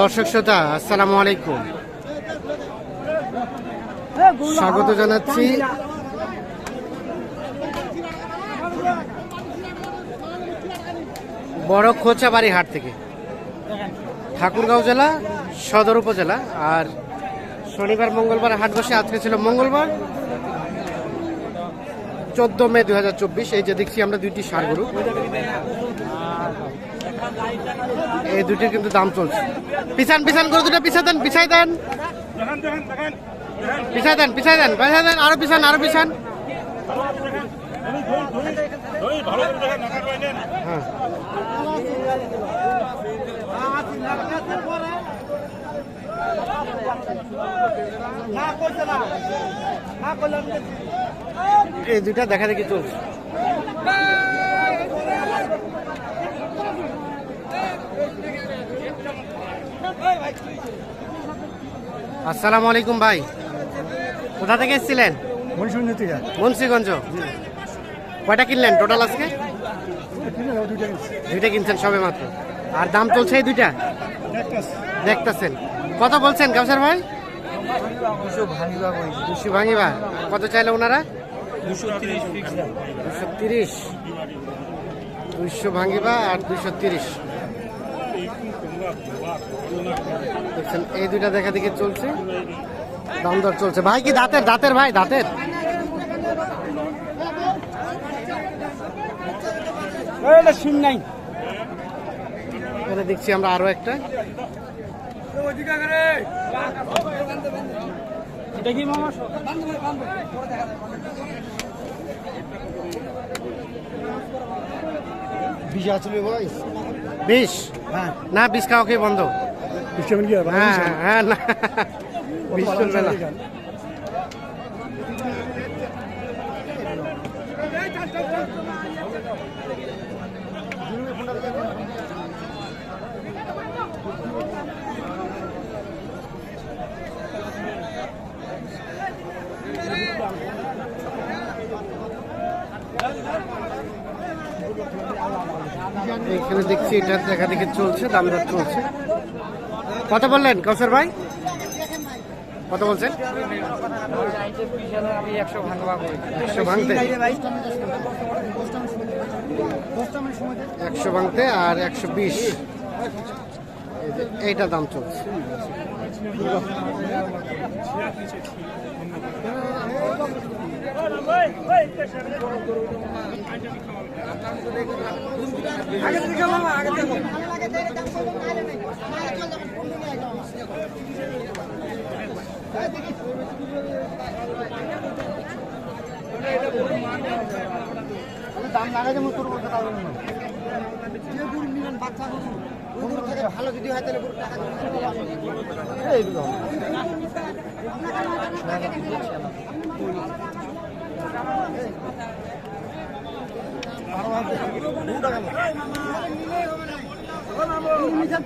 দর্শক শ্রোতা, আসসালামু আলাইকুম। স্বাগত জানাচ্ছি। বড় খোঁচাবাড়ি হাট থেকে। ঠাকুরগাঁও জেলা, সদর উপজেলা, আর শনিবার, মঙ্গলবার হাট বসে। আজকে ছিল মঙ্গলবার, চোদ্দ মে দু হাজার চব্বিশ। এই যে দেখছি আমরা দুইটি সার এই দুটির কিন্তু দাম চলছে। পিছান পিছান করে দুটো পিছা দেন, পিছাই দেন। পিছাই দেন পিছাই দেন পিছাই দেন, আরও পিছান আরও পিছান। হ্যাঁ। এই দুটা দেখা দেখি চলছে। আসসালামু আলাইকুম ভাই। কোথা থেকে এসেছিলেন? থেকে মুন্সিগঞ্জ। কয়টা কিনলেন টোটাল আজকে? দুইটা কিনছেন সবে মাত্র আর দাম চলছে এই দুইটা? দেখতেছেন। কত বলছেন কাউসার ভাই? দুশো ভাঙিবা। কত চাইলে ওনারা? দুশো তিরিশ। দুশো ভাঙিবা আর দুশো তিরিশ। দেখছেন এই দুইটা দেখা দেখে চলছে। দাম দর চলছে। ভাই কি দাঁতের? দাঁতের ভাই দাঁতের? শুন নাই। এখানে দেখছি আমরা আরও একটা। এটা কি মামা? ভাই বিশ? হ্যাঁ না বিশ খাওয়া খেয়ে বন্ধ? হ্যাঁ? হ্যাঁ না। বিশ চলবে না। এখানে দেখছি এটা দেখা দেখে চলছে, দাম দর চলছে। কত বললেন কৌশর ভাই? কত বলছেন? একশো ভাঙতে। একশো ভাঙতে আর একশো বিশ। এই এইটা দাম চলছে। দাম লাগাই যেমন তোর বলতে যে গরু নিলেন বাচ্চা গরু গরুর থেকে ভালো যদি হয় তাহলে গরুর টাকা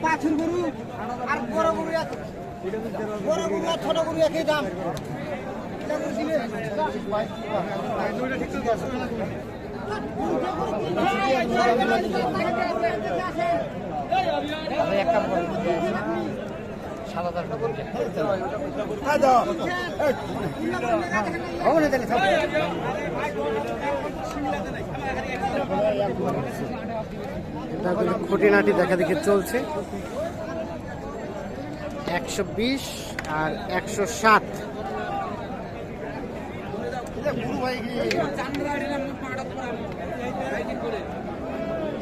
পাঁচুর গরু আর বড় গরু বড় গরু আর ছোট গরু একই দাম। এটা গরু দিলে হবে না তাহলে থাকবে এটা কিন্তু খুঁটিনাটি দেখা দেখে চলছে। একশো বিশ আর একশো সাত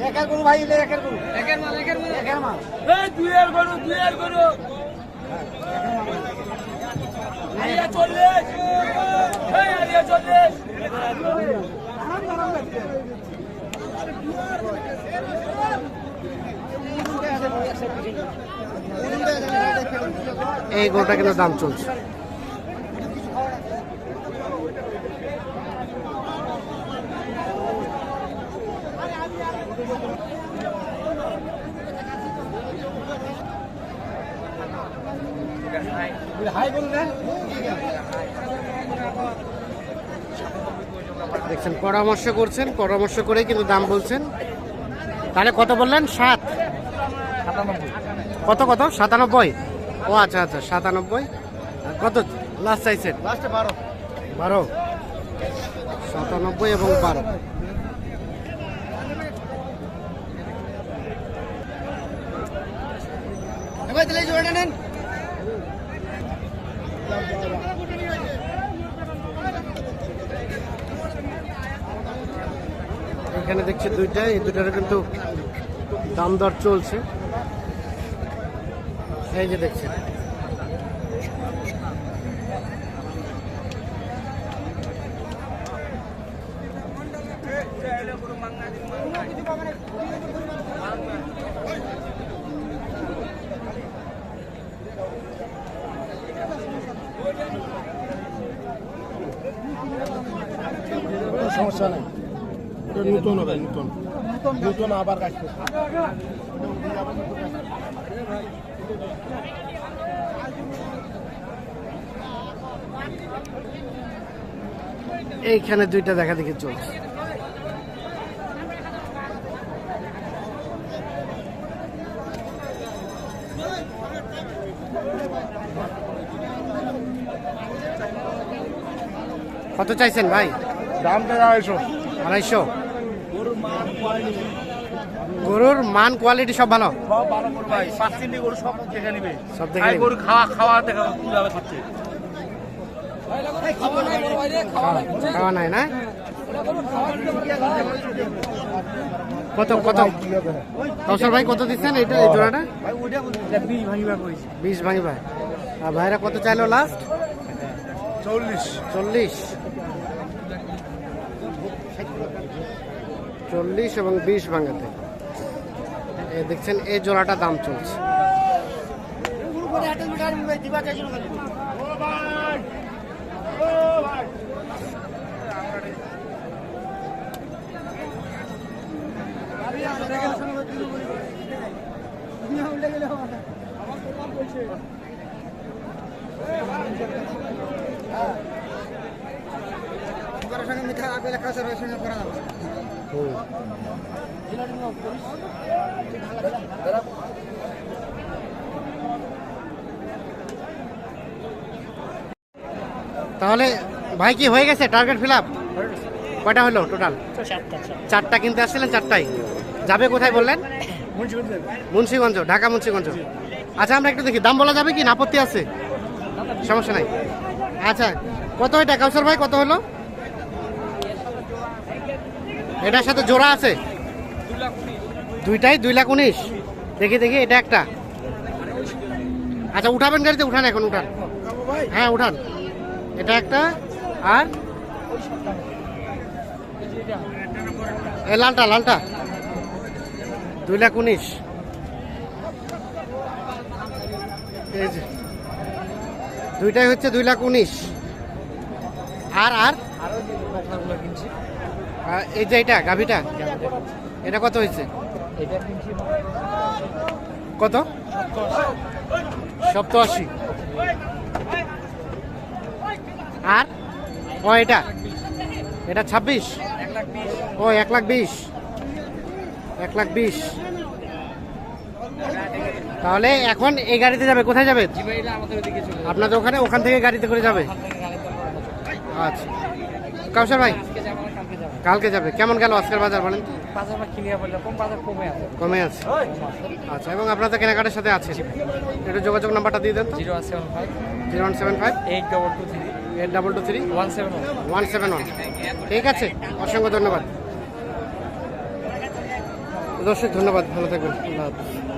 একের গরু ভাই এলে একের গরু। একের মাল একের মাল। একের মাল। এই দুইয়ের গরু দুইয়ের গরু। এই গরুটা কিন্তু দাম চলছে। দেখছেন পরামর্শ করছেন পরামর্শ করেই কিন্তু দাম বলছেন। তাহলে কত বললেন? সাত। কত কত? সাতানব্বই? ও আচ্ছা আচ্ছা সাতানব্বই। কত? লাস্ট চাইছেন? বারো। বারো। সাতানব্বই এবং বারো। এবার তাহলে জোড়াটা নেন। এখানে দেখছি দুইটা এই দুটার কিন্তু দাম দর চলছে। এই যে দেখছেন। সমস্যা নেই। নতুন হবে নতুন নতুন আবার কাটবে। এইখানে দুইটা দেখা দেখি চলছে। কত চাইছেন ভাই? দামটা আড়াইশো আড়াইশো। গরুর মান কোয়ালিটি সব ভালো? সব দেখে। গরু খাওয়া খাওয়া দেখা কীভাবে খাচ্ছে। খাওয়া নাই না? কত কত? কৌশল ভাই কত দিচ্ছেন এটা এই জোড়াটা? বিশ ভাঙিবা। বিশ ভাঙি ভাই আর ভাইরা কত চাইলো লাস্ট চল্লিশ। চল্লিশ। চল্লিশ এবং বিশ ভাঙাতে দেখছেন, এই জোড়াটা দাম চলছে মিঠা, আপেল খাওয়া সঙ্গে করা যাবে। তাহলে ভাই কি হয়ে গেছে? টার্গেট ফিল আপ কয়টা হলো টোটাল চারটা কিনতে আসছিলেন চারটাই। যাবে কোথায় বললেন? মুন্সিগঞ্জ। ঢাকা মুন্সিগঞ্জ। আচ্ছা আমরা একটু দেখি দাম বলা যাবে কি? আপত্তি আছে? সমস্যা নাই। আচ্ছা কত এটা? কাউসার ভাই কত হলো? এটার সাথে জোড়া আছে? দুইটাই? দুই লাখ উনিশ। দেখি দেখি, এটা একটা। আচ্ছা উঠাবেন গাড়িতে? উঠান এখন, উঠান। হ্যাঁ উঠান। এটা একটা, আর? এ, লালটা লালটা। দুই লাখ উনিশ। দুইটাই হচ্ছে দুই লাখ উনিশ। আর আর? আর এই যে এটা, গাভিটা? এটা কত হয়েছে? কত? সপ্তআশি। আর? ও, এটা? এটা ছাব্বিশ? ও, এক লাখ বিশ। এক লাখ বিশ। তাহলে এখন এই গাড়িতে যাবে, কোথায় যাবে? আপনাদের ওখানে, ওখান থেকে গাড়িতে করে যাবে? আচ্ছা। কাউসার ভাই? কালকে যাবে। কেমন গেল আজকের বাজার বলেন কমে আছে। আচ্ছা এবং আপনাদের কেনাকাটার সাথে আছে একটু যোগাযোগ নাম্বারটা দিয়ে দেন zero seven five. Zero one seven five. Eight double two three. Eight double two three. One seven one seven one. ঠিক আছে অসংখ্য ধন্যবাদ। দর্শক ধন্যবাদ। ভালো থাকবেন। আল্লাহ হাফিজ।